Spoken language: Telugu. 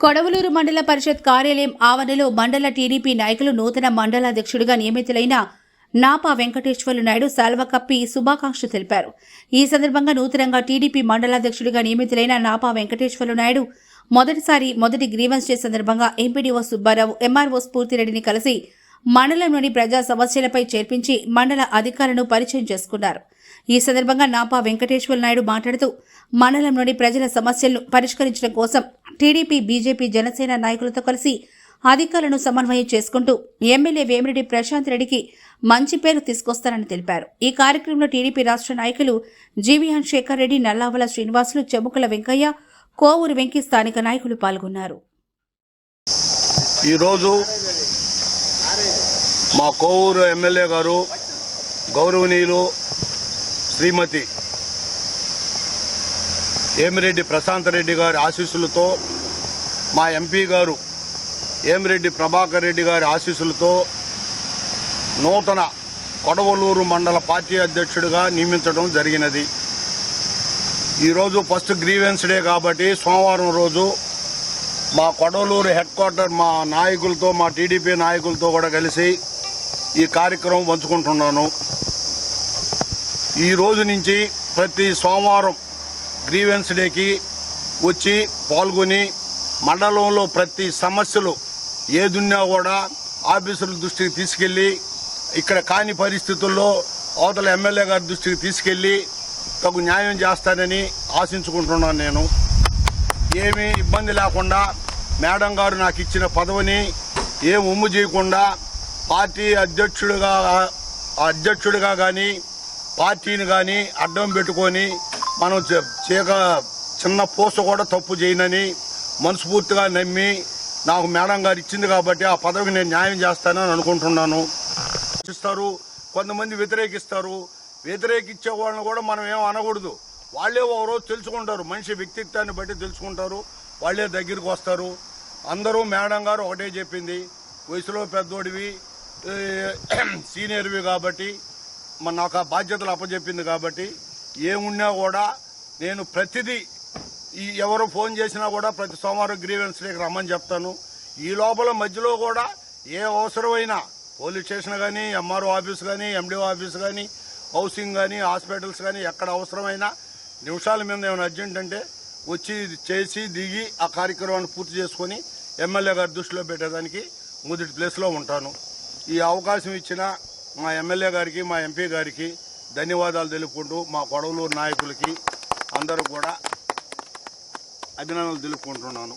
కొడవలూరు మండల పరిషత్ కార్యాలయం ఆవరణలో మండల టీడీపీ నాయకులు నూతన మండల అధ్యక్షుడిగా నియమితులైన నాపా వెంకటేశ్వర్లు నాయుడు శాల్వ కప్పి శుభాకాంక్షలు తెలిపారు. ఈ సందర్భంగా నూతనంగా టీడీపీ మండలాధ్యక్షుడిగా నియమితులైన నాపా వెంకటేశ్వర్లు నాయుడు మొదటిసారి మొదటి గ్రీవెన్స్ డే సందర్భంగా ఎంపీడీఓ సుబ్బారావు ఎంఆర్ఓ స్ఫూర్తిరెడ్డిని కలిసి మండలంలోని ప్రజా సమస్యలపై చేర్పించి మండల అధికారులను పరిచయం చేసుకున్నారు. ఈ సందర్భంగా నాపా వెంకటేశ్వర నాయుడు మాట్లాడుతూ మండలంలోని ప్రజల సమస్యలను పరిష్కరించడం కోసం టీడీపీ బీజేపీ జనసేన నాయకులతో కలిసి అధికారులను సమన్వయం చేసుకుంటూ ఎమ్మెల్యే వేమిరెడ్డి ప్రశాంత్ రెడ్డికి మంచి పేరు తీసుకొస్తారని తెలిపారు. ఈ కార్యక్రమంలో టీడీపీ రాష్ట్ర నాయకులు జీవీఎన్ శేఖర్ రెడ్డి నల్లావల శ్రీనివాసులు చెముకల వెంకయ్య కోవూరు వెంకి స్థానిక నాయకులు పాల్గొన్నారు. ఈరోజు మా కోవూరు ఎమ్మెల్యే గారు గౌరవనీయులు శ్రీమతి ఏమిరెడ్డి ప్రశాంత్ రెడ్డి గారి ఆశీస్సులతో మా ఎంపీ గారు ఏమిరెడ్డి ప్రభాకర్ రెడ్డి గారి ఆశీస్సులతో నూతన కొడవలూరు మండల పార్టీ అధ్యక్షుడిగా నియమించడం జరిగినది. ఈరోజు ఫస్ట్ గ్రీవెన్స్ డే కాబట్టి సోమవారం రోజు మా కొడవలూరు హెడ్ క్వార్టర్ మా నాయకులతో మా టీడీపీ నాయకులతో కూడా కలిసి ఈ కార్యక్రమం పంచుకుంటున్నాను. ఈ రోజు నుంచి ప్రతి సోమవారం గ్రీవెన్స్ డేకి వచ్చి పాల్గొని మండలంలో ప్రతి సమస్యలు ఏదున్నా కూడా ఆఫీసుల దృష్టికి తీసుకెళ్ళి ఇక్కడ కాని పరిస్థితుల్లో అవతల ఎమ్మెల్యే గారి దృష్టికి తీసుకెళ్ళి తగు న్యాయం చేస్తానని ఆశించుకుంటున్నాను నేను. ఏమీ ఇబ్బంది లేకుండా మేడం గారు నాకు ఇచ్చిన పదవిని ఏం ఉమ్ము చేయకుండా పార్టీ అధ్యక్షుడిగా అధ్యక్షుడిగా కానీ పార్టీని కానీ అడ్డం పెట్టుకొని మనం చీక చిన్న పూస కూడా తప్పు చేయనని మనస్ఫూర్తిగా నమ్మి నాకు మేడం గారు ఇచ్చింది కాబట్టి ఆ పదవికి నేను న్యాయం చేస్తానని అనుకుంటున్నాను. ఇస్తారు కొంతమంది వ్యతిరేకిస్తారు. వ్యతిరేకించే వాళ్ళని కూడా మనం ఏం అనకూడదు. వాళ్ళే ఒక రోజు తెలుసుకుంటారు మనిషి వ్యక్తిత్వాన్ని బట్టి తెలుసుకుంటారు వాళ్ళే దగ్గరికి వస్తారు. అందరూ మేడం గారు ఒకటే చెప్పింది వయసులో పెద్దోడివి సీనియర్వి కాబట్టి మన నాకు ఆ బాధ్యతలు అప్పచెప్పింది కాబట్టి ఏమున్నా కూడా నేను ప్రతిదీ ఈ ఎవరు ఫోన్ చేసినా కూడా ప్రతి సోమవారం గ్రీవెన్స్ డేకి రమ్మని చెప్తాను. ఈ లోపల మధ్యలో కూడా ఏ అవసరమైనా పోలీస్ స్టేషన్ కానీ ఎంఆర్ఓ ఆఫీస్ కానీ ఎండిఓ ఆఫీస్ కానీ హౌసింగ్ కానీ హాస్పిటల్స్ కానీ ఎక్కడ అవసరమైనా నిమిషాల మీద ఏమైనా అర్జెంట్ అంటే వచ్చి చేసి దిగి ఆ కార్యక్రమాన్ని పూర్తి చేసుకొని ఎమ్మెల్యే గారి దృష్టిలో పెట్టేదానికి మొదటి ప్లేస్లో ఉంటాను. ఈ అవకాశం ఇచ్చిన మా ఎమ్మెల్యే గారికి మా ఎంపీ గారికి ధన్యవాదాలు తెలుపుకుంటూ మా కొడవలూరు నాయకులకి అందరూ కూడా అభినందనలు తెలుపుకుంటున్నాను.